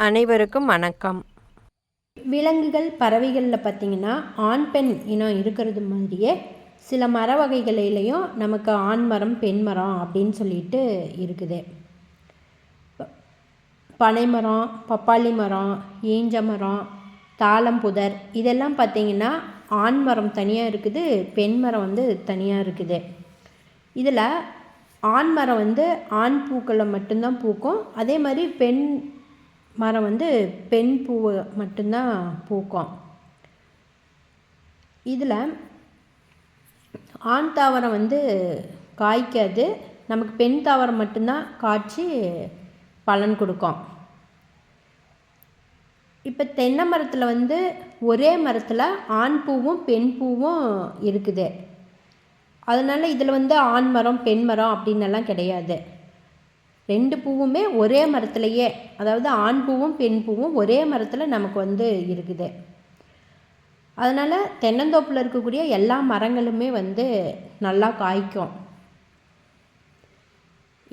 அனைவருக்கும் வணக்கம். விலங்குகள் பறவைகளில் பார்த்திங்கன்னா ஆண் பெண் இனம் இருக்கிறது மாதிரியே சில மர வகைகளிலையும் நமக்கு ஆண் மரம் பெண் மரம் அப்படின்னு சொல்லிட்டு இருக்குது. பனைமரம் பப்பாளி மரம் ஏஞ்ச மரம் தாளம்புதர் இதெல்லாம் பார்த்திங்கன்னா ஆண் மரம் தனியாக இருக்குது பெண் மரம் வந்து தனியாக இருக்குது. இதில் ஆண் மரம் வந்து ஆண் பூக்களை மட்டும்தான் பூக்கும். அதே மாதிரி பெண் மரம் வந்து பெண் பூவை மட்டும்தான் பூக்கும். இதில் ஆண் தாவரம் வந்து காய்க்காது. நமக்கு பெண் தாவரம் மட்டும்தான் காய்ச்சி பலன் கொடுக்கும். இப்போ தென்னை மரத்தில் வந்து ஒரே மரத்தில் ஆண் பூவும் பெண் பூவும் இருக்குது. அதனால் இதில் வந்து ஆண் மரம் பெண் மரம் அப்படின்னு எல்லாம் கிடையாது. ரெண்டு பூவுமே ஒரே மரத்துலையே அதாவது ஆண் பூவும் பெண் பூவும் ஒரே மரத்தில் நமக்கு வந்து இருக்குது. அதனால் தென்னந்தோப்பில் இருக்கக்கூடிய எல்லா மரங்களுமே வந்து நல்லா காய்க்கும்.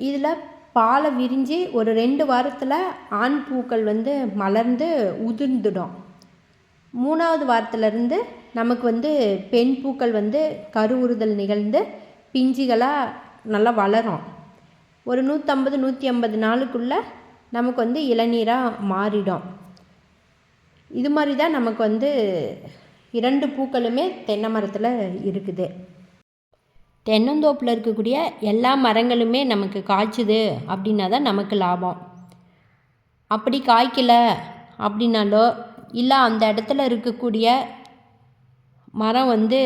இதில் பாலை விரிஞ்சு ஒரு ரெண்டு வாரத்தில் ஆண் பூக்கள் வந்து மலர்ந்து உதிர்ந்துடும். மூணாவது வாரத்துலேருந்து நமக்கு வந்து பெண் பூக்கள் வந்து கருவுறுதல் நிகழ்ந்து பிஞ்சுகளாக நல்லா வளரும். ஒரு நூற்றம்பது நூற்றி ஐம்பது நாளுக்குள்ளே நமக்கு வந்து இளநீராக மாறிடும். இது மாதிரி தான் நமக்கு வந்து இரண்டு பூக்களுமே தென்னை மரத்தில் இருக்குது. தென்னந்தோப்பில் இருக்கக்கூடிய எல்லா மரங்களுமே நமக்கு காய்ச்சுது அப்படின்னா தான் நமக்கு லாபம். அப்படி காய்க்கல அப்படின்னாலோ இல்லை அந்த இடத்துல இருக்கக்கூடிய மரம் வந்து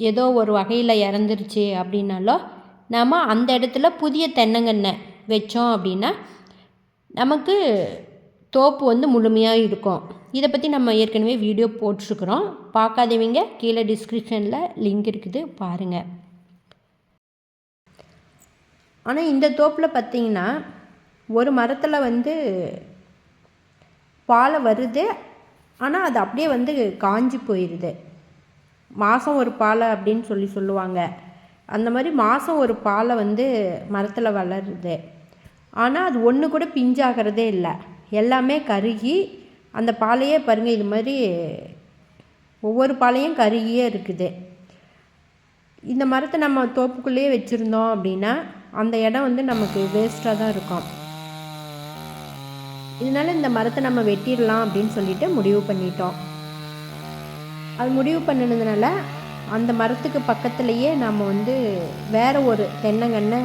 ஏதோ ஒரு வகையில் இறந்துருச்சு அப்படின்னாலோ நாம் அந்த இடத்துல புதிய தென்னங்கன்னை வச்சோம் அப்படின்னா நமக்கு தோப்பு வந்து முழுமையாக இருக்கும். இதை பற்றி நம்ம ஏற்கனவே வீடியோ போட்டிருக்குறோம். பார்க்காதவங்க கீழே டிஸ்கிரிப்ஷனில் லிங்க் இருக்குது. பாருங்கள் ஆனால் இந்த தோப்பில் பார்த்திங்கன்னா ஒரு மரத்தில் வந்து பாலை வருது. ஆனால் அது அப்படியே வந்து காஞ்சி போயிடுது மாதம் ஒரு பாலை அப்படின்னு சொல்லி சொல்லுவாங்க. அந்த மாதிரி மாதம் ஒரு பாலை வந்து மரத்தில் வளருது. ஆனால் அது ஒன்று கூட பிஞ்சாகிறதே இல்லை. எல்லாமே கருகி அந்த பாலையே பாருங்கள் இது மாதிரி ஒவ்வொரு பாலையும் கருகியே இருக்குது. இந்த மரத்தை நம்ம தோப்புக்குள்ளேயே வச்சுருந்தோம் அப்படின்னா அந்த இடம் வந்து நமக்கு வேஸ்ட்டாக தான் இருக்கும். இதனால் இந்த மரத்தை நம்ம வெட்டிடலாம் அப்படின்னு சொல்லிட்டு முடிவு பண்ணிட்டோம். அது முடிவு பண்ணினதுனால அந்த மரத்துக்கு பக்கத்துலேயே நம்ம வந்து வேறு ஒரு தென்னங்கன்னை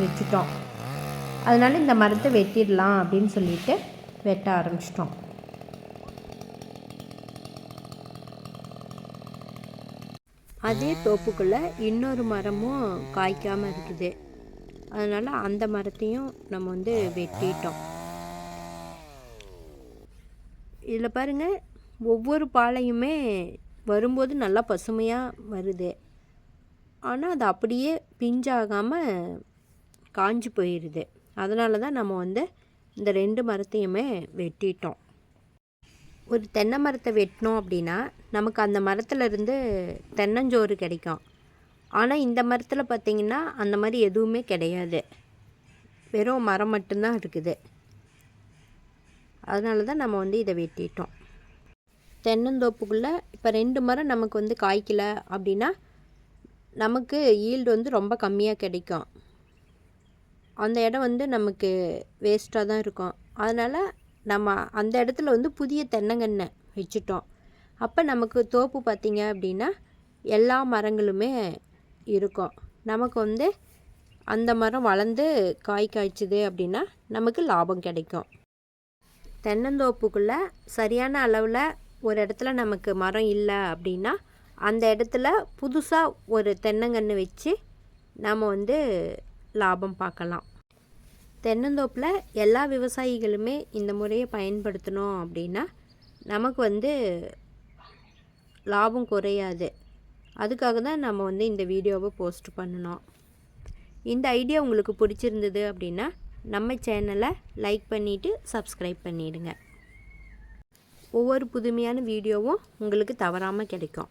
வச்சுட்டோம். அதனால் இந்த மரத்தை வெட்டிடலாம் அப்படின்னு சொல்லிட்டு வெட்ட ஆரம்பிச்சிட்டோம். அதே தோப்புக்குள்ளே இன்னொரு மரமும் காய்க்காமல் இருக்குது. அதனால் அந்த மரத்தையும் நம்ம வந்து வெட்டிட்டோம். இதில் பாருங்கள் ஒவ்வொரு பாலையுமே வரும்போது நல்லா பசுமையாக வருது. ஆனால் அது அப்படியே பிஞ்சாகாமல் காஞ்சி போயிடுது அதனால தான் நம்ம வந்து இந்த ரெண்டு மரத்தையுமே வெட்டிட்டோம். ஒரு தென்னை மரத்தை வெட்டினோம் அப்படின்னா நமக்கு அந்த மரத்துலேருந்து தென்னஞ்சோறு கிடைக்கும். ஆனால் இந்த மரத்தில் பார்த்திங்கன்னா அந்த மாதிரி எதுவுமே கிடையாது. வெறும் மரம் மட்டும்தான் இருக்குது. அதனால தான் நம்ம வந்து இதை வெட்டிட்டோம். தென்னந்தோப்புக்குள்ளே இப்போ ரெண்டு மரம் நமக்கு வந்து காய்க்கல அப்படின்னா நமக்கு ஈல்டு வந்து ரொம்ப கம்மியாக கிடைக்கும். அந்த இடம் வந்து நமக்கு வேஸ்ட்டாக தான் இருக்கும். அதனால் நம்ம அந்த இடத்துல வந்து புதிய தென்னங்கன்னை வச்சுட்டோம். அப்போ நமக்கு தோப்பு பார்த்திங்க அப்படின்னா எல்லா மரங்களுமே இருக்கும். நமக்கு வந்து அந்த மரம் வளர்ந்து காய் காய்ச்சுது அப்படின்னா நமக்கு லாபம் கிடைக்கும். தென்னந்தோப்புக்குள்ளே சரியான அளவில் ஒரு இடத்துல நமக்கு மரம் இல்லை அப்படின்னா அந்த இடத்துல புதுசாக ஒரு தென்னங்கன்று வச்சு நம்ம வந்து லாபம் பார்க்கலாம். தென்னந்தோப்பில் எல்லா விவசாயிகளுமே இந்த முறையை பயன்படுத்தணும் அப்படின்னா நமக்கு வந்து லாபம் குறையாது. அதுக்காக தான் நம்ம வந்து இந்த வீடியோவை போஸ்ட் பண்ணணும். இந்த ஐடியா உங்களுக்கு பிடிச்சிருந்தது அப்படின்னா நம்ம சேனலை லைக் பண்ணிவிட்டு சப்ஸ்கிரைப் பண்ணிவிடுங்க ஒவ்வொரு புதுமையான வீடியோவும் உங்களுக்கு தவறாமல் கிடைக்கும்.